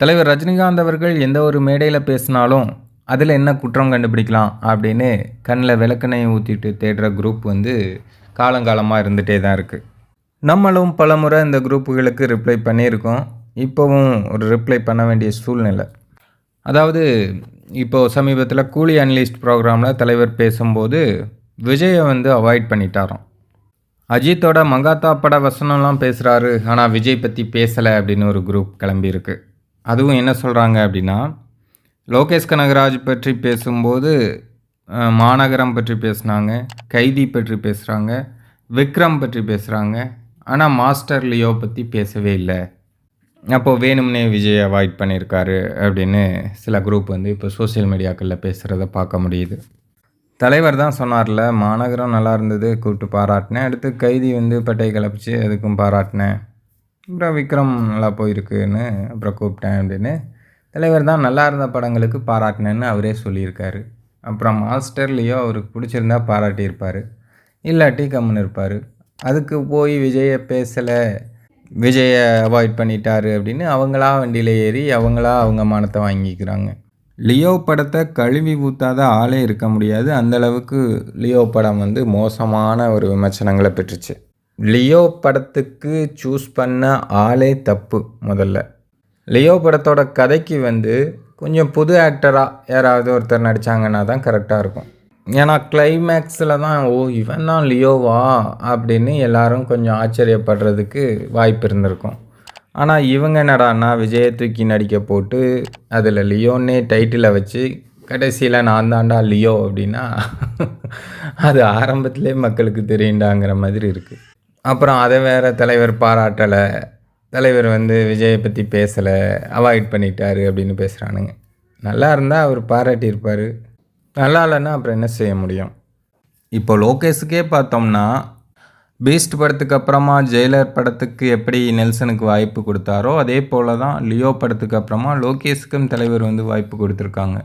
தலைவர் ரஜினிகாந்த் அவர்கள் எந்த ஒரு மேடையில் பேசினாலும் அதில் என்ன குற்றம் கண்டுபிடிக்கலாம் அப்படின்னு கண்ணில் விளக்கணையை ஊற்றிட்டு தேடுற குரூப் வந்து காலங்காலமாக இருந்துகிட்டே தான் இருக்குது நம்மளும் பலமுறை இந்த குரூப்புகளுக்கு ரிப்ளை பண்ணியிருக்கோம். இப்போவும் ஒரு ரிப்ளை பண்ண வேண்டிய சூழ்நிலை. அதாவது இப்போது சமீபத்தில் கூலி அனலிஸ்ட் ப்ரோக்ராமில் தலைவர் பேசும்போது விஜயை வந்து அவாய்ட் பண்ணிட்டாராம். அஜித்தோட மங்காத்தா பட வசனம்லாம் பேசுகிறாரு ஆனால் விஜய் பற்றி பேசலை அப்படின்னு ஒரு குரூப் கிளம்பியிருக்கு. அதுவும் என்ன சொல்கிறாங்க அப்படின்னா லோகேஷ் கனகராஜ் பற்றி பேசும்போது மாநகரம் பற்றி பேசுனாங்க கைதி பற்றி பேசுகிறாங்க விக்ரம் பற்றி பேசுகிறாங்க ஆனால் மாஸ்டர் லியோ பற்றி பேசவே இல்லை. அப்போது வேணும்னே விஜய் அவாய்ட் பண்ணியிருக்காரு அப்படின்னு சில குரூப் வந்து இப்போ சோஷியல் மீடியாக்களில் பேசுகிறத பார்க்க முடியுது. தலைவர் தான் சொன்னார்ல மாநகரம் நல்லா இருந்தது கூப்பிட்டு பாராட்டினேன். அடுத்து கைதி வந்து பட்டை கிளப்பிச்சு அதுக்கும் பாராட்டினேன். அப்புறம் விக்ரம் நல்லா போயிருக்குன்னு அப்புறம் கூப்பிட்டேன் அப்படின்னு. தலைவர் தான் நல்லா இருந்த படங்களுக்கு பாராட்டினேன்னு அவரே சொல்லியிருக்காரு. அப்புறம் மாஸ்டர்லேயோ அவருக்கு பிடிச்சிருந்தா பாராட்டியிருப்பார். இல்லாட்டி கம்முன்னு இருப்பார். அதுக்கு போய் விஜயை பேசலை. விஜயை அவாய்ட் பண்ணிட்டாரு அப்படின்னு அவங்களா வண்டியில் ஏறி அவங்களா அவங்க மானத்தை வாங்கிக்கிறாங்க. லியோ படத்தை கழுவி ஊத்தாத ஆளே இருக்க முடியாது. அந்த அளவுக்கு லியோ படம் வந்து மோசமான ஒரு விமர்சனங்களை பெற்றுச்சு. லியோ படத்துக்கு சூஸ் பண்ண ஆளே தப்பு முதல்ல. லியோ படத்தோட கதைக்கு வந்து கொஞ்சம் புது ஆக்டராக யாராவது ஒருத்தர் நடித்தாங்கன்னா தான் கரெக்டாக இருக்கும். ஏன்னா கிளைமேக்ஸில் தான் ஓ இவன் தான் லியோவா? அப்படின்னு எல்லாரும் கொஞ்சம் ஆச்சரியப்படுறதுக்கு வாய்ப்பு இருந்திருக்கும். ஆனால் இவங்க என்னடான்னா விஜயை தூக்கி நடிக்க போட்டு அதில் லியோன்னே டைட்டிலை வச்சு கடைசியில் நான் தாண்டா லியோ அப்படின்னா அது ஆரம்பத்திலே மக்களுக்கு தெரியுண்டாங்கிற மாதிரி இருக்குது அப்புறம் அதை வேறு தலைவர் பாராட்டலை. தலைவர் வந்து விஜயை பற்றி பேசலை. அவாய்ட் பண்ணிட்டாரு அப்படின்னு பேசுகிறானுங்க நல்லா இருந்தால் அவர் பாராட்டியிருப்பார். நல்லா இல்லைன்னா அப்புறம் என்ன செய்ய முடியும்? இப்போ லோகேஷுக்கே பார்த்தோம்னா பீஸ்ட் படத்துக்கு அப்புறமா ஜெயிலர் படத்துக்கு எப்படி நெல்சனுக்கு வாய்ப்பு கொடுத்தாரோ அதே போல தான் லியோ படத்துக்கு அப்புறமா லோகேஷுக்கும் தலைவர் வந்து வாய்ப்பு கொடுத்துருக்காங்க.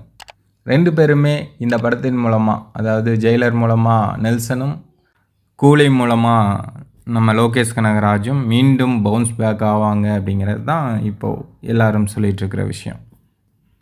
ரெண்டு பேருமே இந்த படத்தின் மூலமாக அதாவது ஜெயிலர் மூலமாக நெல்சனும் கூலி மூலமாக நம்ம லோகேஷ் கனகராஜும் மீண்டும் பவுன்ஸ் பேக் ஆவாங்க அப்படிங்கிறது தான் இப்போது எல்லாரும் சொல்லிகிட்ருக்கிற விஷயம்.